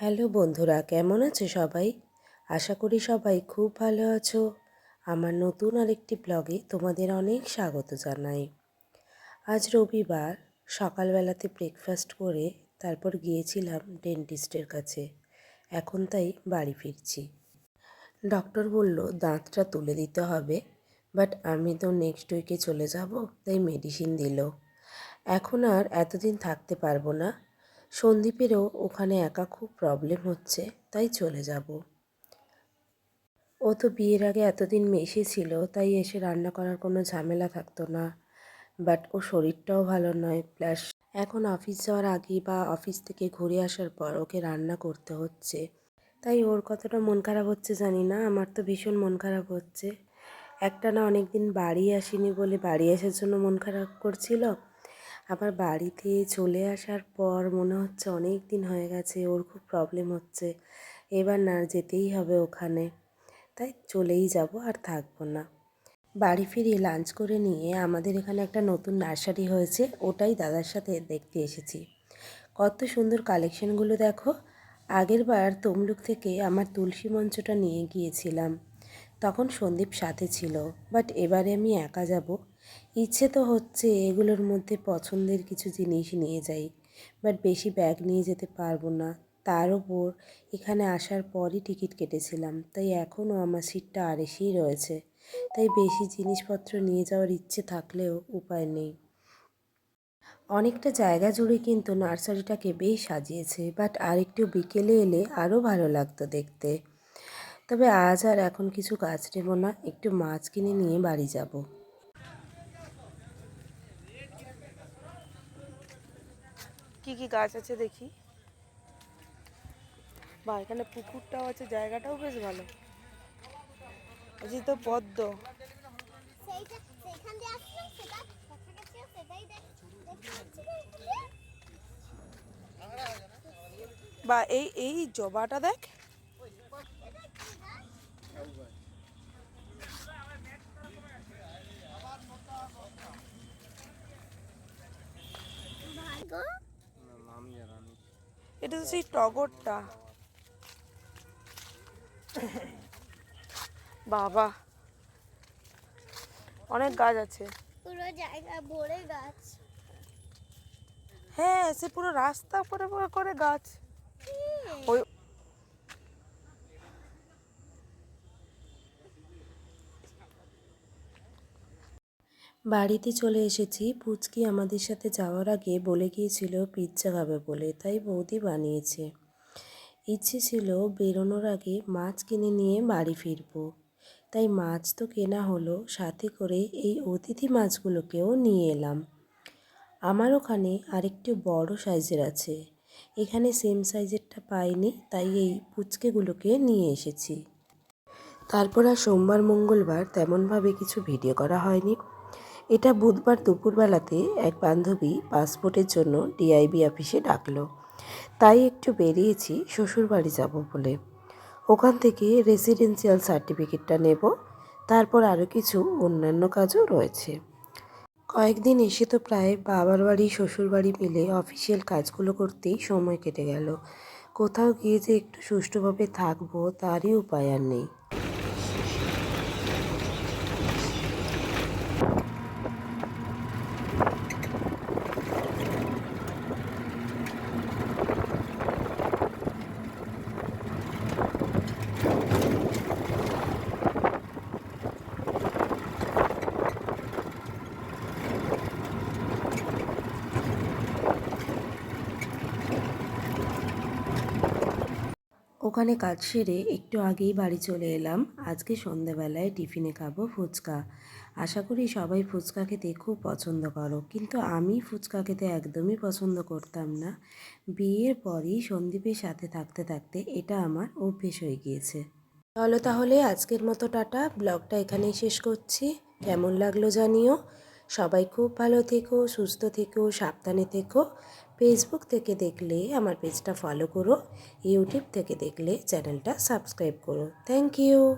Hello বন্ধুরা, কেমন আছো সবাই? আশা করি সবাই খুব ভালো আছো। আমার নতুন আরেকটি ব্লগে তোমাদের অনেক স্বাগত জানাই। আজ রবিবার, সকালবেলাতে ব্রেকফাস্ট করে তারপর গিয়েছিলাম ডেন্টিস্টের কাছে। এখন তাই বাড়ি ফিরছি। ডক্টর বলল, দাঁতটা তুলে দিতে হবে বাট আমি তো নেক্সট উইকে চলে যাব, তাই মেডিসিন দিল। এখন আর এতদিন থাকতে পারব না সন্দীপেরও ওখানে একা খুব প্রবলেম হচ্ছে, তাই চলে যাব। ও তো বিয়ের আগে এতদিন মেশে ছিল, তাই এসে রান্না করার কোনো ঝামেলা থাকতো না। বাট ও শরীরটাও ভালো নয় প্লাস এখন অফিস যাওয়ার আগে বা অফিস থেকে ঘুরে আসার পর ওকে রান্না করতে হচ্ছে। তাই ওর কতটা মন খারাপ হচ্ছে জানি না, আমার তো ভীষণ মন খারাপ হচ্ছে। একটা না অনেক দিন বাড়ি আসিনি বলে বাড়ি আসার জন্য মন খারাপ করছিল। আবার বাড়িতে চলে আসার পর মনে হচ্ছে অনেক দিন হয়ে গেছে, ওর খুব প্রবলেম হচ্ছে। এবার না যেতেই হবে ওখানে। তাই চলেই যাব আর থাকব না। বাড়ি ফিরে লাঞ্চ করে নিয়ে আমাদের এখানে একটা নতুন নার্সারি হয়েছে, ওটাই দাদার সাথে দেখতে এসেছি। কত সুন্দর কালেকশনগুলো দেখো। আগের বার তমলুক থেকে আমার তুলসী মঞ্চটা নিয়ে গিয়েছিলাম। তখন সন্দীপ সাথে ছিল বাট এবারে আমি একা যাব। ইচ্ছে তো হচ্ছে এগুলোর মধ্যে পছন্দের কিছু জিনিস নিয়ে যাই বাট বেশি ব্যাগ নিয়ে যেতে পারব না। তার ওপর এখানে আসার পরই টিকিট কেটেছিলাম, তাই এখনও আমার সিটটা আরেসেই রয়েছে। তাই বেশি জিনিসপত্র নিয়ে যাওয়ার ইচ্ছে থাকলেও উপায় নেই। অনেকটা জায়গা জুড়ে কিন্তু নার্সারিটাকে বেশ সাজিয়েছে বাট আরেকটু বিকেলে এলে আরও ভালো লাগতো দেখতে। তবে আজ আর এখন কিছু গাছ নেব না, একটু মাছ কিনে নিয়ে বাড়ি যাব। কি কি গাছ আছে দেখি। বা এখানে পুকুরটাও আছে জায়গাটাও বেশ ভালো। তো পদ্ম বা এই এই জবাটা দেখ। এটা তো সেই টগরটা। বাবা অনেক গাছ আছে। পুরো জায়গা ভরে গাছ। হ্যাঁ সে পুরো রাস্তা করে করে- করে গাছ। ওই বাড়িতে চলে এসেছি। পুচকি আমাদের সাথে যাওয়ার আগে বলে গিয়েছিল, পিৎজা খাবে বলে। তাই বৌদি বানিয়েছে। ইচ্ছে ছিল বেরোনোর আগে মাছ কিনে নিয়ে বাড়ি ফিরবো। তাই মাছ তো কেনা হলো, সাথে করে এই অতিথি মাছগুলোকেও নিয়ে এলাম। আমার ওখানে আরেকটি বড় সাইজের আছে। এখানে সেম সাইজেরটা পাইনি, তাই এই পুচকেগুলোকে নিয়ে এসেছি। তারপর আর সোমবার, মঙ্গলবার তেমনভাবে কিছু ভিডিও করা হয়নি। এটা বুধবার দুপুরবেলাতে এক বান্ধবী পাসপোর্টের জন্য ডিআইবি অফিসে ডাকলো। তাই একটু বেরিয়েছি, শ্বশুরবাড়ি যাব বলে। ওখান থেকে রেসিডেন্সিয়াল সার্টিফিকেটটা নেব, তারপর আরও কিছু অন্যান্য কাজও রয়েছে। কয়েকদিন এসে তো প্রায় বাবার বাড়ি শ্বশুর বাড়ি মিলে অফিসিয়াল কাজগুলো করতেই সময় কেটে গেল। কোথাও গিয়ে যে একটু সুষ্ঠুভাবে থাকব, তারই উপায় আর নেই। ওখানে কাজ সেরে একটু আগেই বাড়ি চলে এলাম। আজকে সন্ধেবেলায় টিফিনে খাব ফুচকা। আশা করি সবাই ফুচকা খেতে খুব পছন্দ করো, কিন্তু আমি ফুচকা খেতে একদমই পছন্দ করতাম না। বিয়ের পরই সন্দীপের সাথে থাকতে থাকতে এটা আমার অভ্যেস হয়ে গিয়েছে। চলো তাহলে আজকের মতো টাটা, ব্লগটা এখানেই শেষ করছি। কেমন লাগল জানিও। সবাই খুব ভালো থেকো, সুস্থ থেকো, সাবধানে থেকো। ফেসবুক থেকে দেখলে, আমার পেজটা ফলো করো। ইউটিউব থেকে দেখলে চ্যানেলটা সাবস্ক্রাইব করো। Thank you